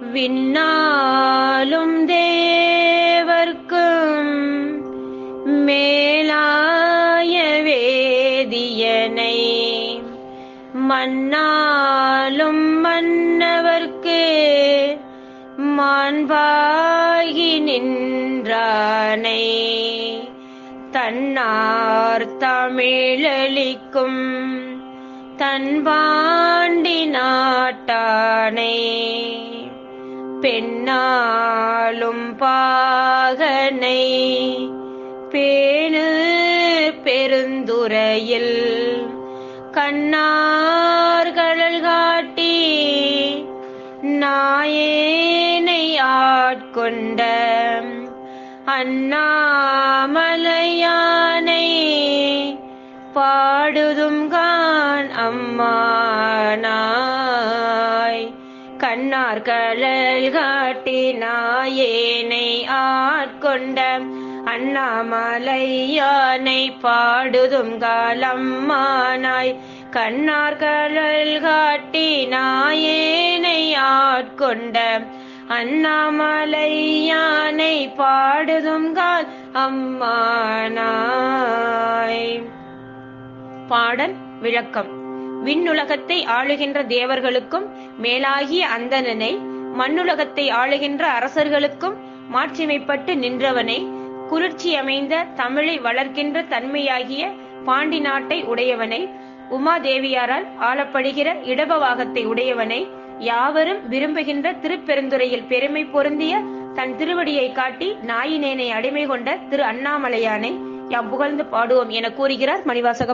விண்ணாலும் தேவர்க்கும் மேலாய வேதியனை. மன்னாலும் மன்னவர்க்கு மாண்பாகி நின்றானை. தன்னார் தமிழளிக்கும் தன்பாண்டி நாட்டானே. பெண்ணாலும் பாகனை பேணு பெருந்துரையில் கண்ணார்களல் காட்டி நாயேனை ஆட்கொண்ட அண்ணாமலையானை பாடுதும் கான் அம்மானாய். கண்ணார் கடல் காட்டி நாயேனை ஆட்கொண்ட அண்ணாமலையானை பாடுதும் காலம்மானாய். கண்ணார் கடல் காட்டி நாயேனை ஆட்கொண்ட அண்ணாமலையானை பாடுதும் கால் அம்மானாய் பாடல் விளக்கம். விண்ணுலகத்தை ஆளுகின்ற தேவர்களுக்கும் மேலாகிய அந்தணனை மண்ணுலகத்தை ஆளுகின்ற அரசர்களுக்கும் மாட்சிமைப்பட்டு நின்றவனை குளிர்ச்சி அமைந்த தமிழை வளர்க்கின்ற தன்மையாகிய பாண்டி நாட்டை உடையவனை உமாதேவியாரால் ஆளப்படுகிற இடபவாகத்தை உடையவனை யாவரும் விரும்புகின்ற திருப்பெருந்துறையில் பெருமை பொருந்திய தன் திருவடியை காட்டி நாயினேனை அடிமை கொண்ட திரு அண்ணாமலையானை யாம் புகழ்ந்து பாடுவோம் என கூறுகிறார் மணிவாசக